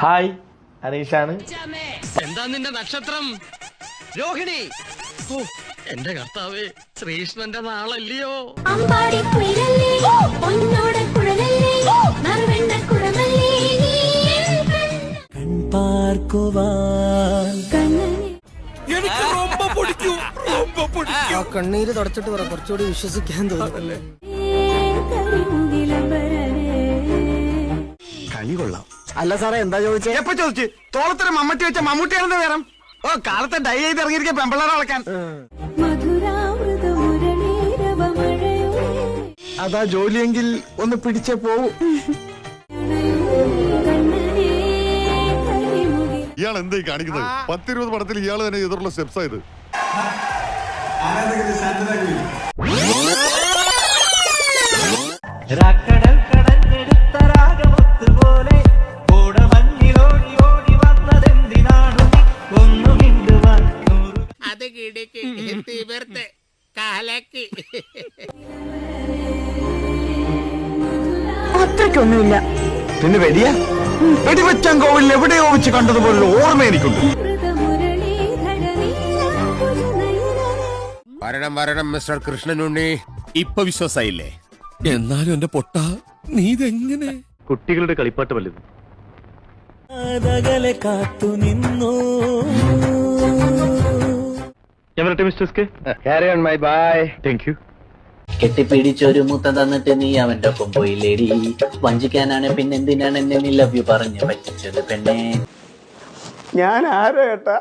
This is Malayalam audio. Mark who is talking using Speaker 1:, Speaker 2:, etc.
Speaker 1: ഹായ് അനീഷാണ്.
Speaker 2: എന്താ നിന്റെ നക്ഷത്രം? രോഹിണി. ഓ എന്റെ കർത്താവേ ശ്രീകൃഷ്ണന്റെ നാളല്ലയോ?
Speaker 3: കണ്ണീര് തുടച്ചിട്ട് പറ കുറച്ചുകൂടി വിശ്വസിക്കാൻ തോന്നുന്നു.
Speaker 4: അല്ല സാറേ എന്താ ചോദിച്ചേ? എപ്പോ ചോദിച്ചു? തോളത്തിന് മമ്മട്ടി വെച്ച മമ്മൂട്ടിയാണെന്ന് വേണം ഓ കാലത്തെ ഡൈ ചെയ്ത് ഇറങ്ങിയിരിക്കാൻ പെമ്പിള്ളേരെ
Speaker 5: മുരളീരവമഴയോ
Speaker 4: അതാ ജോലിയെങ്കിൽ ഒന്ന് പിടിച്ചേ പോവൂ.
Speaker 6: ഇയാൾ എന്തായി കാണിക്കുന്നത്? പത്തിരുപത് പടത്തിൽ ഇയാൾ തന്നെ എതിരുള്ള സ്റ്റെപ്സ് ആയത്
Speaker 1: കടഞ്ഞെടുത്ത
Speaker 2: കിടക്ക് തീവർത്ത് കാലക്കി.
Speaker 4: അത്രയ്ക്കൊന്നുമില്ല. പിന്നെ വെടിയാ? വെടിവെച്ചാൻ കോവിൽ എവിടെയോ വെച്ച് കണ്ടതുപോലെ ഓർമ്മ എനിക്കുണ്ട്
Speaker 7: വരണം വരണം മിസ്റ്റർ കൃഷ്ണനുണ്ണി. ഇപ്പൊ വിശ്വാസായില്ലേ?
Speaker 8: എന്നാലും എന്റെ പൊട്ട നീ ഇതെങ്ങനെ?
Speaker 1: കുട്ടികളുടെ കളിപ്പാട്ട് വല്ലത്
Speaker 8: കാത്തു നിന്നു.
Speaker 1: ഞാൻ വരട്ടെ mister K
Speaker 4: carry on my bye
Speaker 1: thank you
Speaker 9: കെട്ടിപ്പിടിച്ചൊരു മുത്ത തന്നിട്ട് നീ അവന്റെ ഒപ്പം പോയില്ലേടി? വഞ്ചിക്കാനാണ് പിന്നെന്തിനാണ് എന്നെ നീ ലവ് യു പറഞ്ഞു പറ്റിച്ചത് പെണ്ണേ?
Speaker 4: ഞാൻ ആരോ ഏട്ടാ?